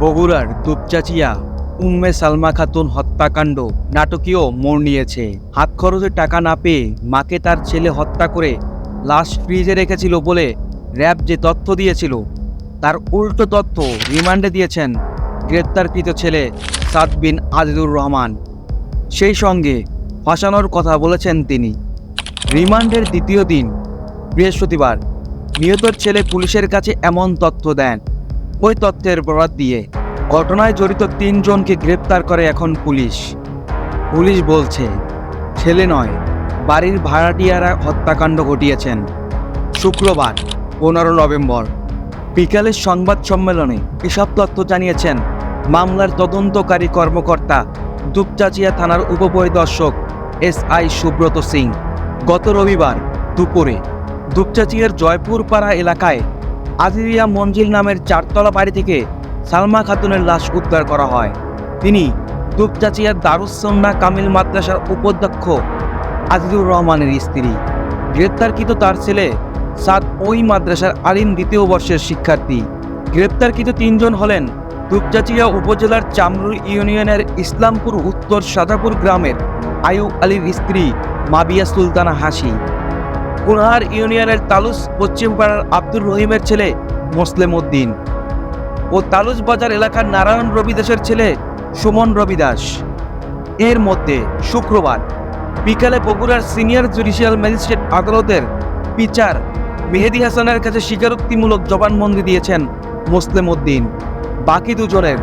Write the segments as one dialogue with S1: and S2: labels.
S1: বগুড়ার দুপচাচিয়া উম্মে সালমা খাতুন হত্যাকাণ্ড নাটকীয় মোড় নিয়েছে হাত খরচে টাকা না পেয়ে মাকে তার ছেলে হত্যা করে লাশ ফ্রিজে রেখেছিল বলে র্যাব যে তথ্য দিয়েছিল তার উল্টো তথ্য রিমান্ডে দিয়েছেন গ্রেপ্তারকৃত ছেলে সাদ বিন আজিদুর রহমান সেই সঙ্গে ফাঁসানোর কথা বলেছেন তিনি রিমান্ডের দ্বিতীয় দিন বৃহস্পতিবার নিহতর ছেলে পুলিশের কাছে এমন তথ্য দেন ওই তথ্যের বরাত দিয়ে ঘটনায় জড়িত তিনজনকে গ্রেপ্তার করে এখন পুলিশ পুলিশ বলছে ছেলে নয় বাড়ির ভাড়াটিয়ারা হত্যাকাণ্ড ঘটিয়েছেন শুক্রবার পনেরো নভেম্বর বিকালের সংবাদ সম্মেলনে এসব তথ্য জানিয়েছেন মামলার তদন্তকারী কর্মকর্তা দুপচাচিয়া থানার উপপরিদর্শক এস আই সুব্রত সিং গত রবিবার দুপুরে দুপচাচিয়ার জয়পুরপাড়া এলাকায় আজিরিয়া মঞ্জিল নামের চারতলা বাড়ি থেকে সালমা খাতুনের লাশ উদ্ধার করা হয় তিনি দুপচাচিয়া দারুসন্না কামিল মাদ্রাসার উপাধ্যক্ষ আজিজুর রহমানের স্ত্রী গ্রেপ্তারকৃত তার ছেলে সাদ ওই মাদ্রাসার আলিম দ্বিতীয় বর্ষের শিক্ষার্থী গ্রেপ্তারকৃত তিনজন হলেন দুপচাচিয়া উপজেলার চামরুল ইউনিয়নের ইসলামপুর উত্তর সাদাপুর গ্রামের আয়ুব আলীর স্ত্রী মাবিয়া সুলতানা হাসি কুনহার ইউনিয়নের তালুস পশ্চিমপাড়ার আব্দুর রহিমের ছেলে মোসলেম উদ্দিন ও তালুস বাজার এলাকার নারায়ণ রবি দাসের ছেলে সুমন রবি দাস এর মধ্যে শুক্রবার বিকালে বগুড়ার সিনিয়র জুডিশিয়াল ম্যাজিস্ট্রেট আদালতের বিচার মেহেদি হাসানের কাছে স্বীকারোক্তিমূলক জবানবন্দি দিয়েছেন মোসলেম উদ্দিন বাকি দুজনের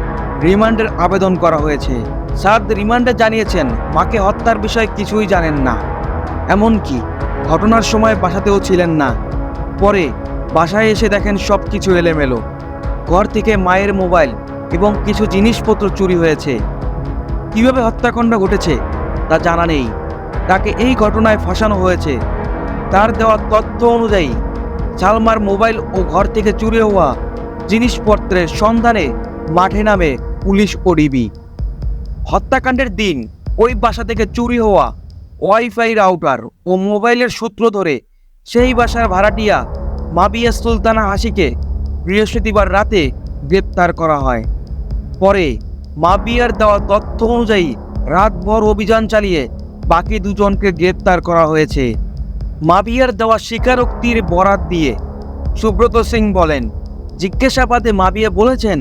S1: রিমান্ডের আবেদন করা হয়েছে সাদ রিমান্ডে জানিয়েছেন মাকে হত্যার বিষয়ে কিছুই জানেন না এমনকি ঘটনার সময় বাসাতেও ছিলেন না পরে বাসায় এসে দেখেন সব কিছু এলেমেলো ঘর থেকে মায়ের মোবাইল এবং কিছু জিনিসপত্র চুরি হয়েছে কিভাবে হত্যাকাণ্ড ঘটেছে তা জানা নেই তাকে এই ঘটনায় ফাঁসানো হয়েছে তার দেওয়া তথ্য অনুযায়ী সালমার মোবাইল ও ঘর থেকে চুরি হওয়া জিনিসপত্রের সন্ধানে মাঠে নামে পুলিশ ও ডিবি হত্যাকাণ্ডের দিন ওই বাসা থেকে চুরি হওয়া ওয়াইফাই রাউটার ও মোবাইলের সূত্র ধরে সেই বাসার ভাড়াটিয়া মাবিয়া সুলতানা হাসিকে বৃহস্পতিবার রাতে গ্রেপ্তার করা হয় পরে মাবিয়ার দেওয়া তথ্য অনুযায়ী রাতভর অভিযান চালিয়ে বাকি দুজনকে গ্রেপ্তার করা হয়েছে মাবিয়ার দেওয়া স্বীকারোক্তির বরাত দিয়ে সুব্রত সিং বলেন জিজ্ঞাসাবাদে মাবিয়া বলেছেন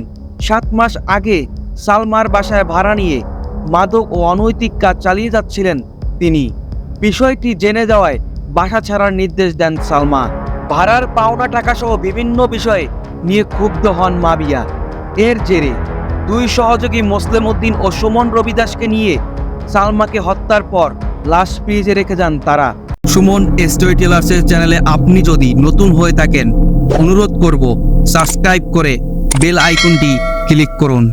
S1: সাত মাস আগে সালমার বাসায় ভাড়া নিয়ে মাদক ও অনৈতিক কাজ চালিয়ে যাচ্ছিলেন তিনি বিষয়টি জেনে যাওয়ায় বাসা ছাড়ার নির্দেশ দেন সালমা ভাড়ার পাওনা টাকা সহ বিভিন্ন বিষয়ে নিয়ে ক্ষুব্ধ হন মাবিয়া এর জেরে দুই সহযোগী মোসলেম উদ্দিন ও সুমন রবিদাসকে নিয়ে সালমাকে হত্যার পর লাশ ফ্রিজে রেখে যান তারা
S2: সুমন স্টোরি টেলার্সের চ্যানেলে আপনি যদি নতুন হয়ে থাকেন অনুরোধ করব সাবস্ক্রাইব করে বেল আইকনটি ক্লিক করুন